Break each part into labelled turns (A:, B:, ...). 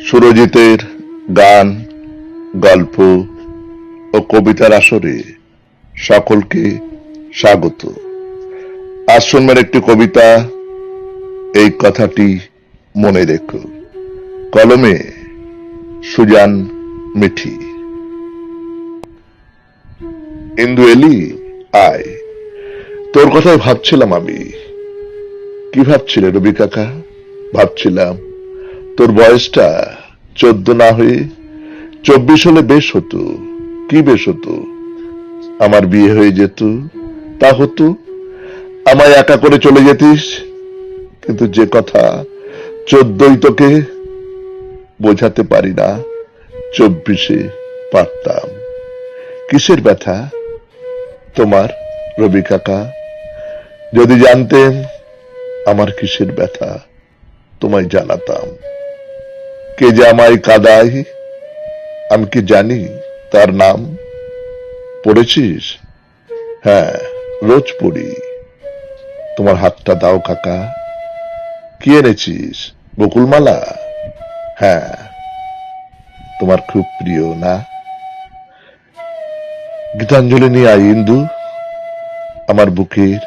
A: সুরজিতের গান, গল্প ও কবিতার আসরে সকলকে স্বাগত। আজ একটি কবিতা এই কথাটি মনে রেখো। কলমে সুজান মিঠি। ইন্দু এলি, আয়। তোর কথাই ভাবছিলাম আমি। কি ভাবছিলে রবি কাকা? ভাবছিলাম, তোর বয়সটা চোদ্দ না হয়ে চব্বিশ হলে বেশ হতো। কি বেশ হতো? আমার বিয়ে হয়ে যেত, তা হতো। আমায় একা করে চলে যেতিস, কিন্তু যে কথা চোদ্দই তোকে বোঝাতে পারি না, চব্বিশে পারতাম। কিসের ব্যথা? তোমার, রবি কাকা? যদি জানতেন আমার কিসের ব্যথা। তোমায় জানাতাম। কে যে আমায় কাদায়? আমি কি জানি তার নাম? পড়েছিস? হ্যাঁ রোজ পড়ি। তোমার হাতটা দাও কাকা। কি এনেছিস? বকুলমালা? হ্যাঁ তোমার খুব প্রিয়, না? গীতাঞ্জলি নিয়ে আই ইন্দু। আমার বুকের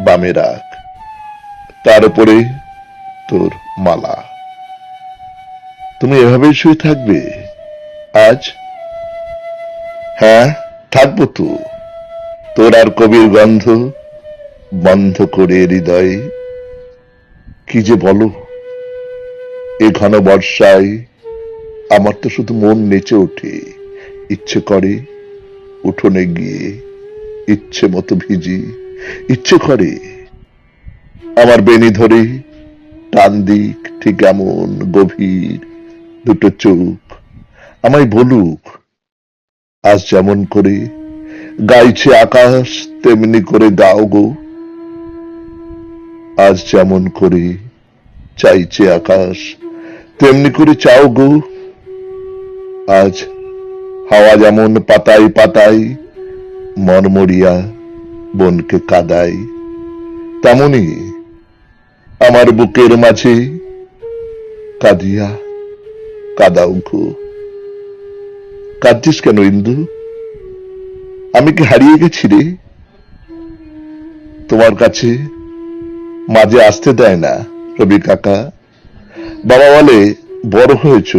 A: বামে রাখ। তার উপরে তোর মালা। তুমি এভাবেই শুয়ে থাকবে? আজ? হ্যাঁ থাকব তো। তোর আর কবির গন্ধ বন্ধ করে হৃদয়ে। কি যে বলো, এ ঘন বর্ষায় আমার তো শুধু মন নেচে ওঠে। ইচ্ছে করে উঠোনে গিয়ে, ইচ্ছে মতো ভিজি, ইচ্ছে করে আমার বেনি ধরে টান দিক ঠিক এমন গভীর দুটো চোখ। আমায় বলুক, আজ যেমন করে গাইছে আকাশ, তেমনি করে গাও গো। আজ যেমন করে চাইছে আকাশ, তেমনি করে চাও গো। আজ হাওয়া যেমন পাতায় পাতায় মনমরিয়া বনকে কাদায়, তেমনি আমার বুকের মাঝে কাঁদিয়া কাদাও গো। কাঁদছিস কেন, ইন্দু? আমি কি হারিয়ে গেছি রে? তোমার কাছে মাঝে আসতে দেয় না, রবি কাকা। বাবা বলে, বড় হয়েছ।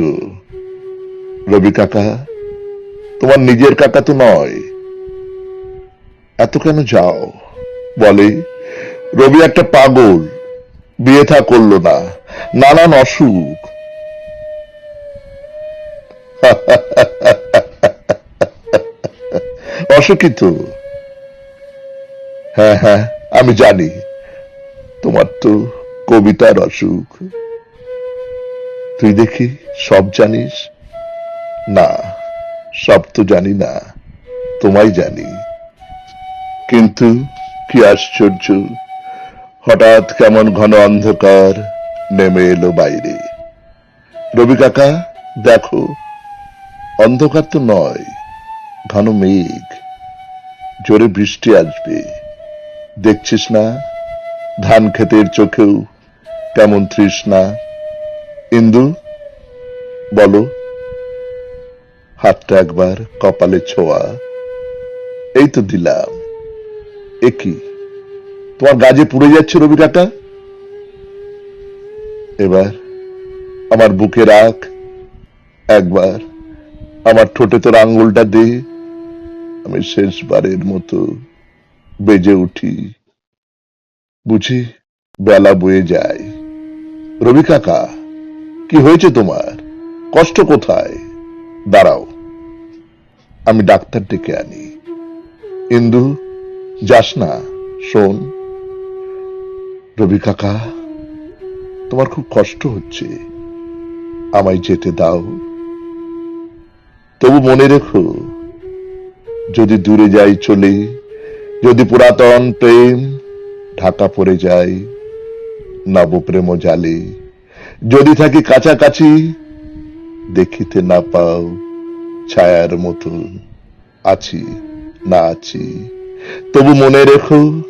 A: রবি কাকা, তোমার নিজের কাকা তো নয়। এত কেন যাও? বলে, রবি একটা পাগল। বিয়ে থা করল না। নানান অসুখ। অসুখিত হ্যাঁ হ্যাঁ আমি জানি। তোমার তো কবিতার অসুখ। তুই দেখি সব জানিস? না, সব তো জানি না। তোমায় জানি। কিন্তু কি আশ্চর্য। হঠাৎ কেমন ঘন অন্ধকার নেমে এলো বাইরে। রবি কাকা, দেখো, অন্ধকার তো নয়, ঘন মেঘ, জোরে বৃষ্টি আসবে। দেখছিস না, ধান ক্ষেতের চোখেও কেমন তৃষ্ণা। ইন্দু, বলো, হাতটা একবার কপালে ছোঁয়া। এই তো দিলাম, এ কি? তোমার গাজে পুড়ে যাচ্ছে রবি কাকা এবার আমার বুকে রাখ, একবার আমার ঠোঁটে তোর আঙ্গুলটা দে, আমি শেষবারের মতো বেজে উঠি। বুঝি বেলা বয়ে যায়। রবি কাকা, কি হয়েছে তোমার? কষ্ট কোথায়? দাঁড়াও, আমি ডাক্তার ডেকে আনি। ইন্দু, যাস না, শোন। রবি কাকা, তোমার খুব কষ্ট হচ্ছে। আমায় যেতে দাও। তবু মনে রেখো, যদি দূরে যাই চলে, যদি পুরাতন প্রেম ঢাকা পড়ে যায় নবপ্রেম জালে। যদি থাকি কাছাকাছি, দেখিতে না পাও ছায়ার মতো আছি না আছি। তবু মনে রেখো,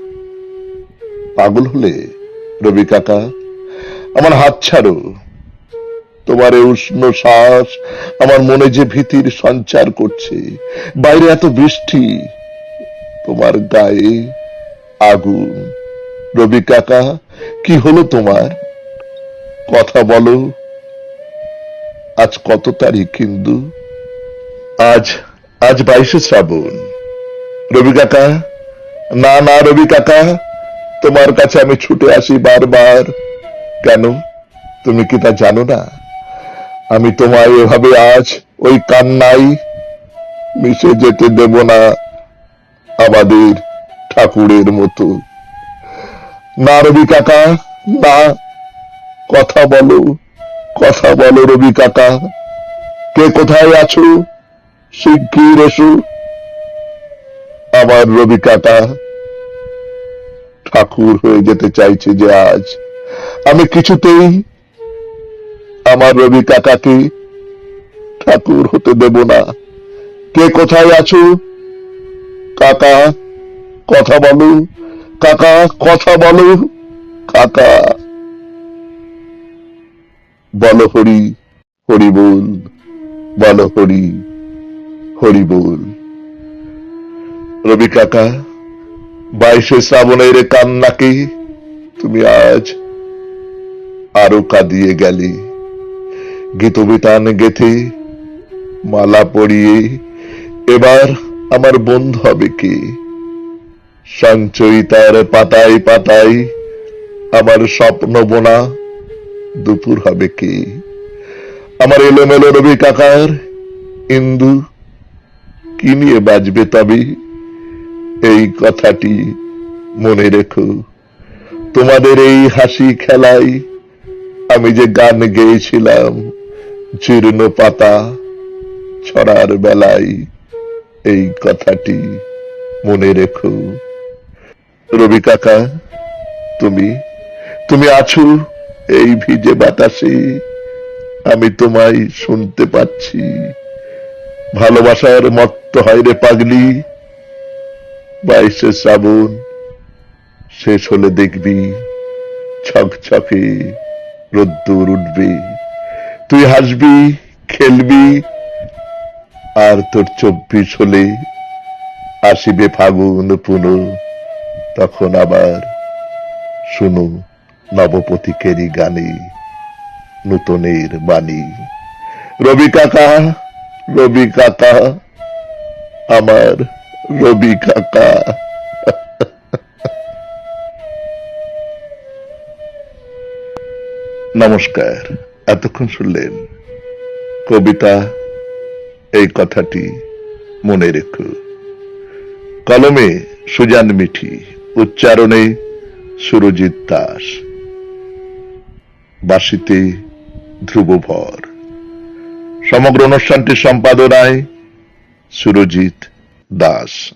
A: পাগল হলে রবি কাকা, আমার হাত ছাড়ো। তোমার উষ্ণ শ্বাস আমার মনে যে ভীতির সঞ্চার করছে। বাইরে এত বৃষ্টি, তোমার গায়ে আগুন। রবি কাকা, কি হলো তোমার? কথা বলো। আজ কত তারিখ কিন্তু? আজ আজ বাইশে শ্রাবণ। রবি কাকা, না না, রবি কাকা। তোমার কাছে আমি ছুটে আসি বারবার। কেন? তুমি কি তা জানো না? আমি তোমায় এভাবে আজ ওই কান্নাই মিশে যেতে দেব না আমাদের ঠাকুরের মতো। না রবি কাকা, না। কথা বলো কথা বলো রবি কাকা। কে কোথায় আছো? শিগগির এসো। আমার রবি কাকা। ঠাকুর হয়ে যেতে চাইছে যে আজ। আমি কিছুতেই আমার রবি কাকাকে ঠাকুর হতে দেব না। কে কোথায় আছো? কাকা, কথা বলো। কাকা, কথা বলো। কাকা। বলো হরি হরি বল। বলো হরি হরি বল। রবি কাকা বাইশে শ্রাবণের কান্নাকে তুমি আজ আরও কাঁদিয়ে গেলে। গীতবিতান গেথে মালা পরিয়ে এবার আমার বন্ধু হবে কে? সঞ্চয়িতার পাতায় পাতায় আমার স্বপ্ন বোনা দুপুর হবে কে? আমার এলোমেলো রবি কাকার ইন্দু কি নিয়ে বাজবে তবে? এই কথাটি মনে রেখো। তোমাদের এই হাসি খেলাই আমি যে গান গেয়েছিলাম, জীর্ণ পাতা ছড়ার বেলায়, এই কথাটি মনে রেখো। রবি কাকা, তুমি তুমি আছো এই ভিজে বাতাসে, আমি তোমায় শুনতে পাচ্ছি। ভালোবাসার মত্ত হয় রে পাগলি বাইশে শ্রাবণ, শেষ হলে দেখবি ছকছকে রোদ্দুর উঠবে। তুই হাসবি, খেলবি, আর তোর চব্বিশ হলে আসিবে ফাগুন পুনঃ। তখন আবার শুনো নবপথিকেরই গানে নূতনের বাণী। রবি কাকা রবি কাকা, আমার রবি কাকা। নমস্কার, এতক্ষণ শুনলেন কবিতা, এই কথাটি মনে রেখো। কলমে সুজান মিঠি, উচ্চারণে সুরজিৎ দাস। বাসিতে ধ্রুবভর। সমগ্র অনুষ্ঠানটির সম্পাদনায় সুরজিৎ দাস